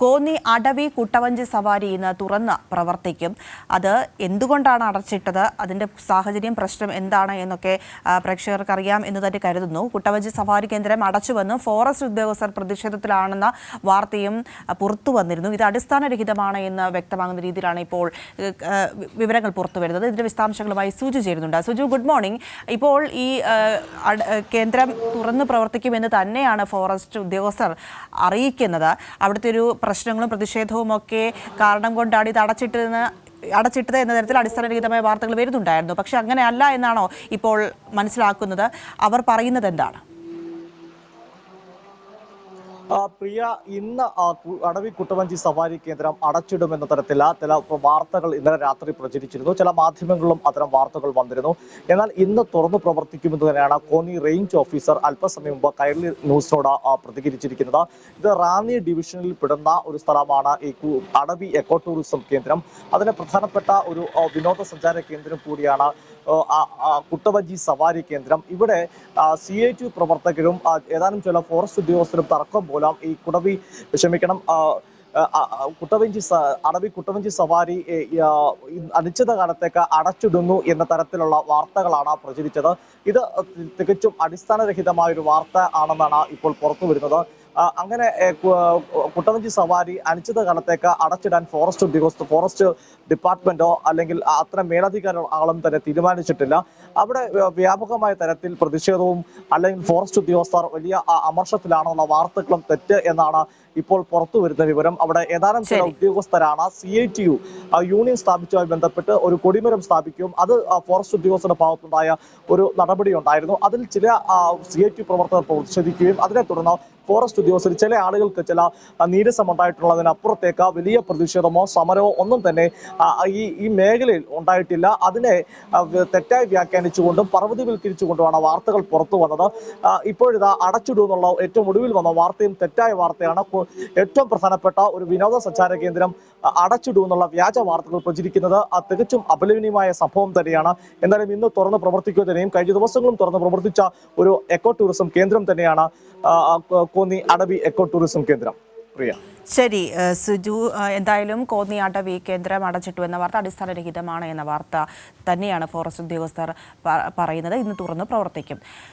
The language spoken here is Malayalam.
കോന്നി അടവി കുട്ടവഞ്ചി സവാരി ഇന്ന് തുറന്ന് പ്രവർത്തിക്കും. അത് എന്തുകൊണ്ടാണ് അടച്ചിട്ടത്? അതിന്റെ സാഹചര്യം പ്രശ്നം എന്താണ് എന്നൊക്കെ പ്രേക്ഷകർക്ക് അറിയാം എന്ന് തന്നെ കരുതുന്നു. കുട്ടവഞ്ചി സവാരി കേന്ദ്രം അടച്ചുവെന്ന് ഫോറസ്റ്റ് ഉദ്യോഗസ്ഥർ പ്രതിഷേധത്തിലാണെന്ന വാർത്തയും പുറത്തു വന്നിരുന്നു. ഇത് അടിസ്ഥാനരഹിതമാണ് എന്ന് വ്യക്തമാകുന്ന രീതിയിലാണ് ഇപ്പോൾ വിവരങ്ങൾ പുറത്തു വരുന്നത്. ഇതിന്റെ വിശദാംശങ്ങളുമായി സുജു ചേരുന്നുണ്ട്. സുജു ഗുഡ് മോർണിംഗ് ഇപ്പോൾ ഈ കേന്ദ്രം തുറന്ന് പ്രവർത്തിക്കുമെന്ന് തന്നെയാണ് ഫോറസ്റ്റ് ഉദ്യോഗസ്ഥർ അറിയിക്കുന്നത്. അവിടുത്തെ ഒരു പ്രശ്നങ്ങളും പ്രതിഷേധവും ഒക്കെ കാരണം കൊണ്ടാണ് ഇത് അടച്ചിട്ടതെന്ന് അടച്ചിട്ടത് എന്ന തരത്തിൽ അടിസ്ഥാനരഹിതമായ വാർത്തകൾ വരുന്നുണ്ടായിരുന്നു. പക്ഷെ അങ്ങനെയല്ല എന്നാണോ ഇപ്പോൾ മനസ്സിലാക്കുന്നത്. അവർ പറയുന്നത് എന്താണ്? പ്രിയ ഇന്ന് അടവി കുട്ടവഞ്ചി സവാരി കേന്ദ്രം അടച്ചിടുമെന്ന തരത്തില ചില വാർത്തകൾ ഇന്നലെ രാത്രി പ്രചരിച്ചിരുന്നു. ചില മാധ്യമങ്ങളിലും അത്തരം വാർത്തകൾ വന്നിരുന്നു. എന്നാൽ ഇന്ന് തുറന്നു പ്രവർത്തിക്കുമെന്ന് തന്നെയാണ് കോന്നി റേഞ്ച് ഓഫീസർ അല്പസമയം മുമ്പ് കൈരളി ന്യൂസിനോട് പ്രതികരിച്ചിരിക്കുന്നത്. ഇത് റാന്നി ഡിവിഷനിൽ പെടുന്ന ഒരു സ്ഥലമാണ് ഈ അടവി എക്കോ ടൂറിസം കേന്ദ്രം. അതിന് പ്രധാനപ്പെട്ട ഒരു വിനോദസഞ്ചാര കേന്ദ്രം കൂടിയാണ് കുട്ടവഞ്ചി സവാരി കേന്ദ്രം. ഇവിടെ സി പ്രവർത്തകരും ഏതാനും ചില ഫോറസ്റ്റ് ഉദ്യോഗസ്ഥരും തർക്കം മൂലം ഈ കുടവി ക്ഷമിക്കണം കുട്ടവഞ്ചി അടവി കുട്ടവഞ്ചി സവാരി അനിശ്ചിത കാലത്തേക്ക് അടച്ചിടുന്നു എന്ന തരത്തിലുള്ള വാർത്തകളാണ് പ്രചരിച്ചത്. ഇത് തികച്ചും അടിസ്ഥാനരഹിതമായ ഒരു വാർത്ത ആണെന്നാണ് ഇപ്പോൾ പുറത്തു വരുന്നത് അങ്ങനെ കുട്ടനഞ്ചി സവാരി കുട്ടവഞ്ചി സവാരി അനിശ്ചിതകാലത്തേക്ക് അടച്ചിടാൻ ഫോറസ്റ്റ് ഉദ്യോഗസ്ഥ ഫോറസ്റ്റ് ഡിപ്പാർട്ട്മെന്റോ അല്ലെങ്കിൽ അത്തരം മേലധികാരികളും തന്നെ തീരുമാനിച്ചിട്ടില്ല. അവിടെ വ്യ- വ്യാപകമായ തരത്തിൽ പ്രതിഷേധവും അല്ലെങ്കിൽ ഫോറസ്റ്റ് ഉദ്യോഗസ്ഥർ വലിയ അമർഷത്തിലാണെന്നുള്ള വാർത്തകളും തെറ്റ് എന്നാണ് ഇപ്പോൾ പുറത്തു വരുന്ന വിവരം. അവിടെ ഏതാനും ചില ഉദ്യോഗസ്ഥരാണ് C I T U union സ്ഥാപിച്ചതുമായി ബന്ധപ്പെട്ട് ഒരു കൊടിമരം സ്ഥാപിക്കും അത് ഫോറസ്റ്റ് ഉദ്യോഗസ്ഥരുടെ ഭാഗത്തുണ്ടായ ഒരു നടപടി ഉണ്ടായിരുന്നു. അതിൽ ചില സി ഐ ടി പ്രവർത്തകർ പ്രതിഷേധിക്കുകയും അതിനെ തുടർന്ന് ഫോറസ്റ്റ് ഉദ്യോഗസ്ഥർ ചില ആളുകൾക്ക് ചില നീരസം ഉണ്ടായിട്ടുള്ളതിനപ്പുറത്തേക്ക് വലിയ പ്രതിഷേധമോ സമരമോ ഒന്നും തന്നെ ഈ ഈ മേഖലയിൽ ഉണ്ടായിട്ടില്ല. അതിനെ തെറ്റായി വ്യാഖ്യാനിച്ചുകൊണ്ടും പർവതീവൽക്കരിച്ചുകൊണ്ടുമാണ് വാർത്തകൾ പുറത്തു വന്നത്. ഇപ്പോഴിതാ അടച്ചിടുമെന്നുള്ള ഏറ്റവും ഒടുവിൽ വന്ന വാർത്തയും തെറ്റായ വാർത്തയാണ്. ഏറ്റവും പ്രധാനപ്പെട്ട ഒരു വിനോദസഞ്ചാര കേന്ദ്രം അടച്ചിടുമെന്നുള്ള വ്യാജ വാർത്തകൾ പ്രചരിക്കുന്നത് തികച്ചും അപലപനീയമായ സംഭവം തന്നെയാണ്. എന്തായാലും ഇന്ന് തുറന്ന് പ്രവർത്തിക്കുക തന്നെയും കഴിഞ്ഞ ദിവസങ്ങളും തുറന്ന് പ്രവർത്തിച്ച ഒരു എക്കോ ടൂറിസം കേന്ദ്രം തന്നെയാണ് കോന്നി അടവി എക്കോ ടൂറിസം കേന്ദ്രം. പ്രിയ. ശരി സുജു എന്തായാലും കോന്നി അടവി കേന്ദ്രം അടച്ചിട്ടു എന്ന വാർത്ത അടിസ്ഥാനരഹിതമാണ് എന്ന വാർത്ത തന്നെയാണ് ഫോറസ്റ്റ് ഉദ്യോഗസ്ഥർ പറയുന്നത്. ഇന്ന് തുറന്ന് പ്രവർത്തിക്കും.